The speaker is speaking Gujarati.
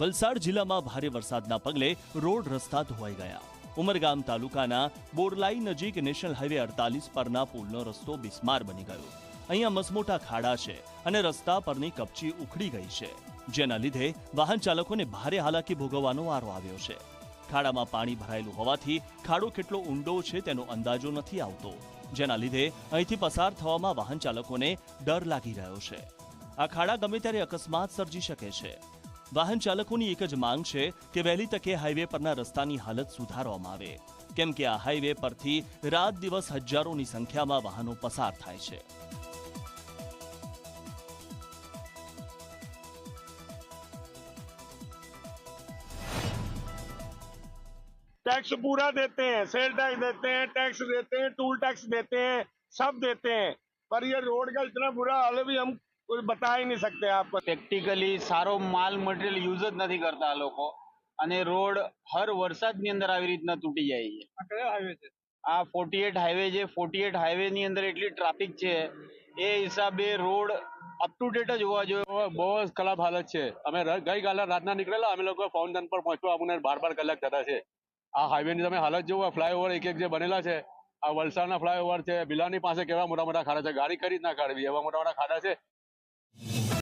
વલસાડ જિલ્લામાં ભારે વરસાદના પગલે રોડ રસ્તા ધોવાઈ ગયા. ઉમરગામ તાલુકાના બોરલાઈ નજીક નેશનલ હાઈવે અડતાલીસ પરના પુલનો રસ્તો બિસ્માર બની ગયો. અહીંયા મસમોટા ખાડા છે અને રસ્તા પરની કપચી ઉખડી ગઈ છે. જેના લીધે વાહન ચાલકોને ભારે હાલાકી ભોગવવાનો વારો આવ્યો છે. ખાડામાં પાણી ભરાયેલું હોવાથી ખાડો કેટલો ઊંડો છે તેનો અંદાજો નથી આવતો. જેના લીધે અહીંથી પસાર થવામાં વાહન ચાલકોને ડર લાગી રહ્યો છે. આ ખાડા ગમે ત્યારે અકસ્માત સર્જી શકે છે. વાહન ચાલકોની એક જ માંગ છે કે વહેલી તકે હાઈવે પરના રસ્તાની હાલત સુધારવામાં આવે કેમ કે આ હાઈવે પરથી રાત દિવસ હજારોની સંખ્યામાં વાહનો પસાર થાય છે टैक्स पूरा देते हैं सेल टैक्स देते हैं टैक्स देते हैं टूल टैक्स देते हैं सब देते हैं पर ये रोड का इतना बुरा हाल है भी हम કોઈ બતાવી નહીં શકતે આપ પ્રેક્ટિકલી સારો માલ મટીરિયલ યુઝ જ નથી કરતા આ લોકો. અને રોડ હર વરસાદની અંદર આવી રીતના તૂટી જાય છે. આ ફોર્ટી એટ હાઈવે છે. ફોર્ટી એટ હાઈવે ની અંદર એટલી ટ્રાફિક છે. એ હિસાબે રોડ અપ ટુ ડેટ જ હોવા જોઈએ. બહુ જ ખરાબ હાલત છે. અમે ગઈકાલે રાતના નીકળેલા અમે લોકો ફાઉન્ડન પર પહોંચવા અમને બાર બાર કલાક થતા છે. આ હાઈવે ની તમે હાલત જુઓ ફ્લાયઓવર એક એક જે બનેલા છે. આ વલસાડના ફ્લાયઓવર છે. બિલાની પાસે કેવા મોટા મોટા ખાડા છે? ગાડી કરી જ ના કાઢવી એવા મોટા મોટા ખાડા છે.